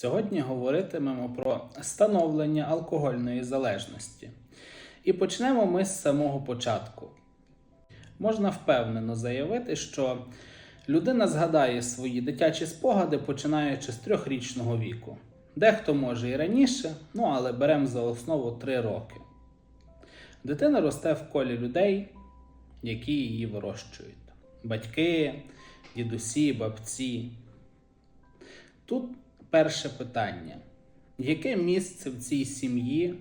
Сьогодні говоритимемо про становлення алкогольної залежності. І почнемо ми з самого початку. Можна впевнено заявити, що людина згадає свої дитячі спогади, починаючи з трьохрічного віку. Дехто може і раніше, ну але беремо за основу 3 роки. Дитина росте в колі людей, які її вирощують: батьки, дідусі, бабці. Тут перше питання: яке місце в цій сім'ї,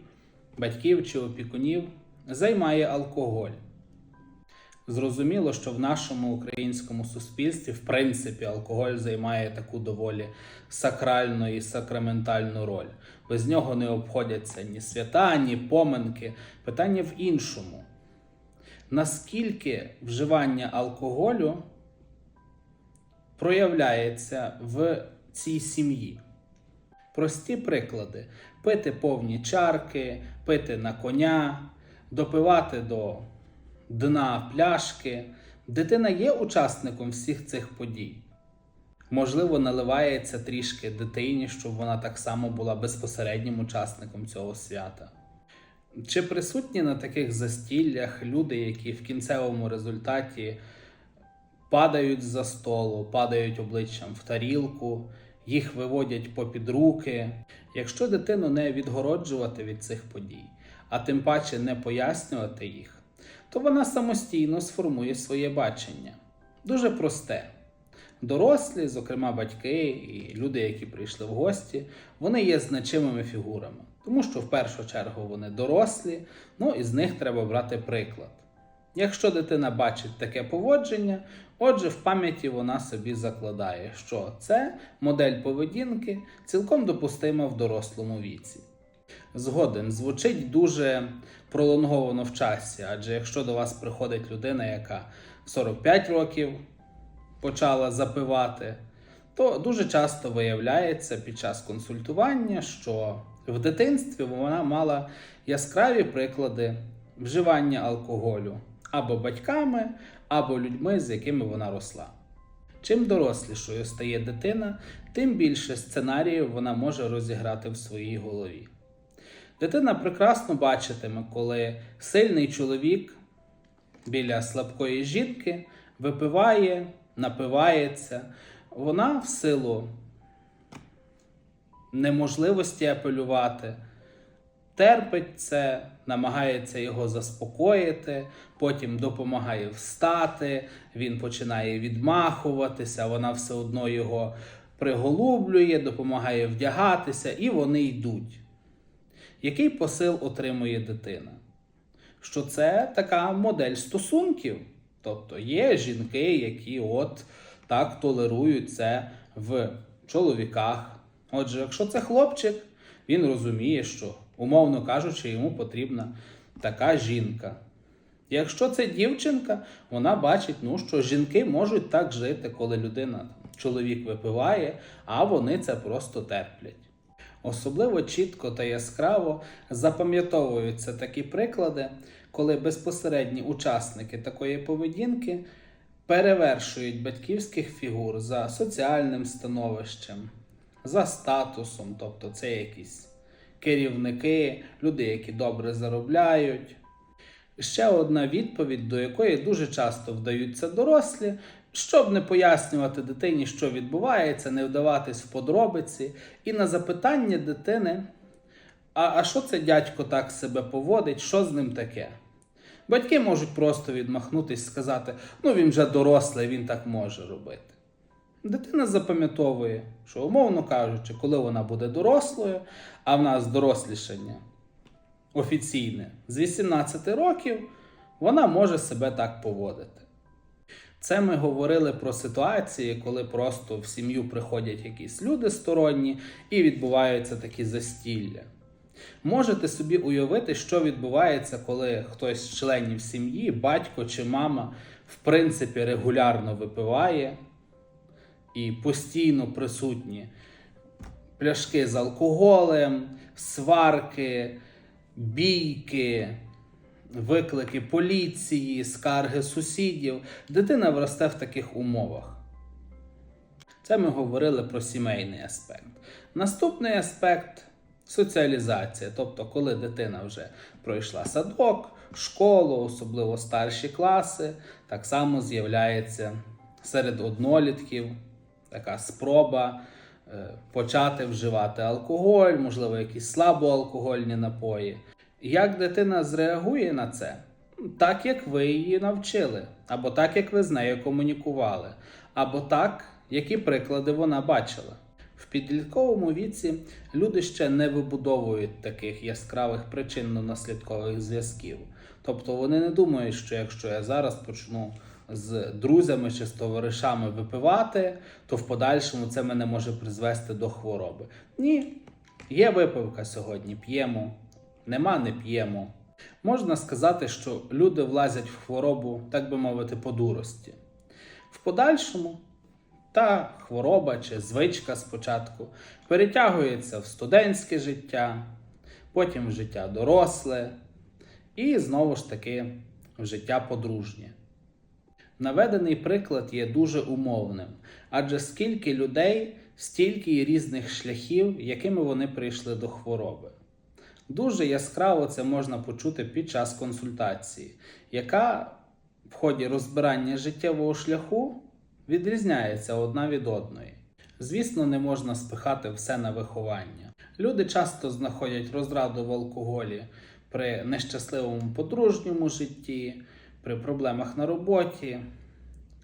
батьків чи опікунів займає алкоголь? Зрозуміло, що в нашому українському суспільстві, в принципі, алкоголь займає таку доволі сакральну і сакраментальну роль. Без нього не обходяться ні свята, ні поминки. Питання в іншому: наскільки вживання алкоголю проявляється в цій сім'ї? Прості приклади: пити повні чарки, пити на коня, допивати до дна пляшки. Дитина є учасником всіх цих подій. Можливо, наливається трішки дитині, щоб вона так само була безпосереднім учасником цього свята. Чи присутні на таких застіллях люди, які в кінцевому результаті падають за столу, падають обличчям в тарілку, їх виводять попід руки. Якщо дитину не відгороджувати від цих подій, а тим паче не пояснювати їх, то вона самостійно сформує своє бачення. Дуже просте. Дорослі, зокрема батьки і люди, які прийшли в гості, вони є значимими фігурами, тому що в першу чергу вони дорослі, ну і з них треба брати приклад. Якщо дитина бачить таке поводження, отже, в пам'яті вона собі закладає, що це модель поведінки цілком допустима в дорослому віці. Згоден, звучить дуже пролонговано в часі, адже якщо до вас приходить людина, яка в 45 років почала запивати, то дуже часто виявляється під час консультування, що в дитинстві вона мала яскраві приклади вживання алкоголю або батьками, або людьми, з якими вона росла. Чим дорослішою стає дитина, тим більше сценаріїв вона може розіграти в своїй голові. Дитина прекрасно бачитиме, коли сильний чоловік біля слабкої жінки випиває, напивається. Вона в силу неможливості апелювати, терпить це, намагається його заспокоїти, потім допомагає встати, він починає відмахуватися, вона все одно його приголублює, допомагає вдягатися, і вони йдуть. Який посил отримує дитина? Що це така модель стосунків. Тобто є жінки, які от так толерують це в чоловіках. Отже, якщо це хлопчик, він розуміє, що, умовно кажучи, йому потрібна така жінка. Якщо це дівчинка, вона бачить, ну, що жінки можуть так жити, коли людина, чоловік випиває, а вони це просто терплять. Особливо чітко та яскраво запам'ятовуються такі приклади, коли безпосередні учасники такої поведінки перевершують батьківських фігур за соціальним становищем, за статусом, тобто це якісь керівники, люди, які добре заробляють. Ще одна відповідь, до якої дуже часто вдаються дорослі, щоб не пояснювати дитині, що відбувається, не вдаватись в подробиці, і на запитання дитини, а, а що це дядько так себе поводить, що з ним таке? Батьки можуть просто відмахнутись, сказати, ну він вже дорослий, він так може робити. Дитина запам'ятовує, що, умовно кажучи, коли вона буде дорослою, а в нас дорослішання офіційне з 18 років, вона може себе так поводити. Це ми говорили про ситуації, коли просто в сім'ю приходять якісь люди сторонні і відбуваються такі застілля. Можете собі уявити, що відбувається, коли хтось з членів сім'ї, батько чи мама, в принципі, регулярно випиває і постійно присутні пляшки з алкоголем, сварки, бійки, виклики поліції, скарги сусідів. Дитина виросте в таких умовах. Це ми говорили про сімейний аспект. Наступний аспект соціалізація, тобто, коли дитина вже пройшла садок, школу, особливо старші класи, так само з'являється серед однолітків така спроба е, почати вживати алкоголь, можливо, якісь слабоалкогольні напої. Як дитина зреагує на це? Так, як ви її навчили, або так, як ви з нею комунікували, або так, які приклади вона бачила. В підлітковому віці люди ще не вибудовують таких яскравих причинно-наслідкових зв'язків. Тобто вони не думають, що якщо я зараз почну з друзями чи з товаришами випивати, то в подальшому це мене може призвести до хвороби. Ні, є випивка сьогодні, п'ємо, нема, не п'ємо. Можна сказати, що люди влазять в хворобу, так би мовити, по дурості. В подальшому та хвороба чи звичка спочатку перетягується в студентське життя, потім в життя доросле і знову ж таки в життя подружнє. Наведений приклад є дуже умовним, адже скільки людей, стільки й різних шляхів, якими вони прийшли до хвороби. Дуже яскраво це можна почути під час консультації, яка в ході розбирання життєвого шляху відрізняється одна від одної. Звісно, не можна спихати все на виховання. Люди часто знаходять розраду в алкоголі при нещасливому подружньому житті, при проблемах на роботі,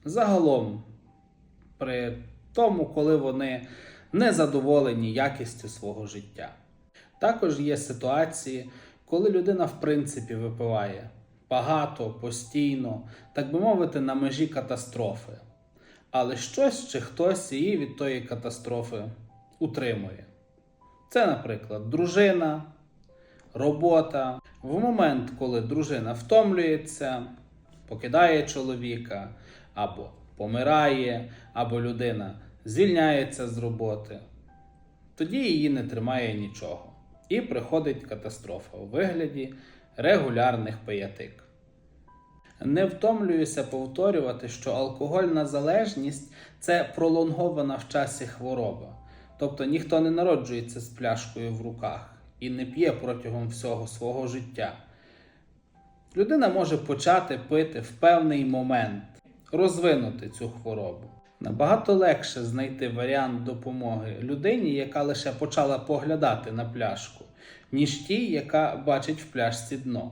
загалом при тому, коли вони не задоволені якістю свого життя. Також є ситуації, коли людина в принципі випиває багато, постійно, так би мовити, на межі катастрофи. Але щось чи хтось її від тої катастрофи утримує. Це, наприклад, дружина, робота. В момент, коли дружина втомлюється, покидає чоловіка, або помирає, або людина звільняється з роботи, тоді її не тримає нічого. І приходить катастрофа у вигляді регулярних пиятик. Не втомлююся повторювати, що алкогольна залежність це пролонгована в часі хвороба. Тобто ніхто не народжується з пляшкою в руках і не п'є протягом всього свого життя. Людина може почати пити в певний момент, розвинути цю хворобу. Набагато легше знайти варіант допомоги людині, яка лише почала поглядати на пляшку, ніж тій, яка бачить в пляшці дно.